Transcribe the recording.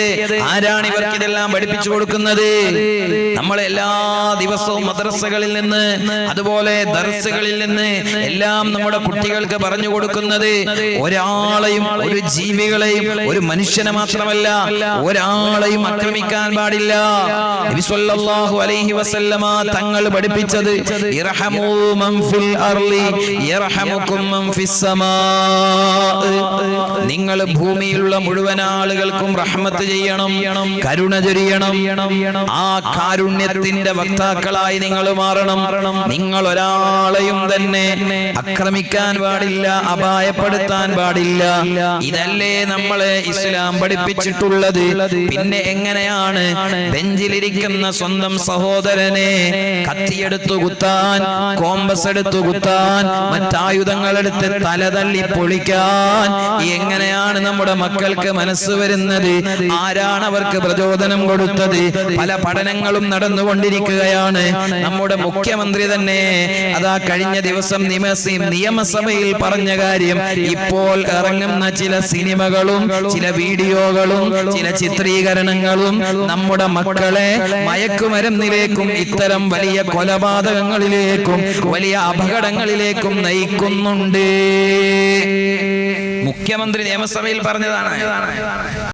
de ആരാണ് ഇവർക്ക് ഇതെല്ലാം പഠിപ്പിച്ചു കൊടുക്കുന്നത്? നമ്മൾ എല്ലാ ദിവസവും മദ്രസകളിൽ നിന്ന് അതുപോലെ ദർസുകളിൽ നിന്ന് എല്ലാം നമ്മുടെ കുട്ടികൾക്ക് പറഞ്ഞു കൊടുക്കുന്നത് ഒരാളെയും ഒരു ജീവികളെയും ഒരു മനുഷ്യനെ മാത്രമല്ല ഒരാളെയും ആക്രമിക്കാൻ പാടില്ല. അലൈഹി വസല്ലമ തങ്ങൾ പഠിപ്പിച്ചത് നിങ്ങൾ ഭൂമിയിലുള്ള മുഴുവൻ ആളുകൾക്കും റഹ്മത്ത് ചെയ്യണം. കരുണ ചൊരിയണം. ആ കാരുണ്യത്തിന്റെ വക്താക്കളായി നിങ്ങൾ മാറണം. നിങ്ങൾ ഒരാളെയും തന്നെ ആക്രമിക്കാൻ പാടില്ല അപായപ്പെടുത്താൻ പാടില്ല. ഇതല്ലേ നമ്മളെ ഇസ്ലാം പഠിപ്പിച്ചിട്ടുള്ളത്. പിന്നെ എങ്ങനെയാണ് ബെഞ്ചിലിരിക്കുന്ന സ്വന്തം സഹോദരനെ കത്തിയെടുത്തു കുത്താൻ കോമ്പസ് എടുത്തു കുത്താൻ മറ്റായുധങ്ങൾ എടുത്ത് തല പൊളിക്കാൻ? എങ്ങനെയാണ് നമ്മുടെ മക്കൾക്ക് മനസ്സ് വരുന്നത്? ആരാണ് അവർക്ക് പ്രചോദനം കൊടുത്തത്? പല പഠനങ്ങളും നടന്നുകൊണ്ടിരിക്കുകയാണ്. നമ്മുടെ മുഖ്യമന്ത്രി തന്നെ അതാ കഴിഞ്ഞ ദിവസം നിമസി നിയമസഭയിൽ പറഞ്ഞ കാര്യം. ഇപ്പോൾ ഇറങ്ങുന്ന ചില സിനിമകളും ചില വീഡിയോകളും ചില ചിത്രീകരണങ്ങളും നമ്മുടെ മക്കളെ മയക്കുമരുന്നിലേക്കും ഇത്തരം വലിയ കൊലപാതകങ്ങളിലേക്കും വലിയ അപകടങ്ങളിലേക്കും നയിക്കുന്നുണ്ട്. മുഖ്യമന്ത്രി നിയമസഭയിൽ പറഞ്ഞതാണ്.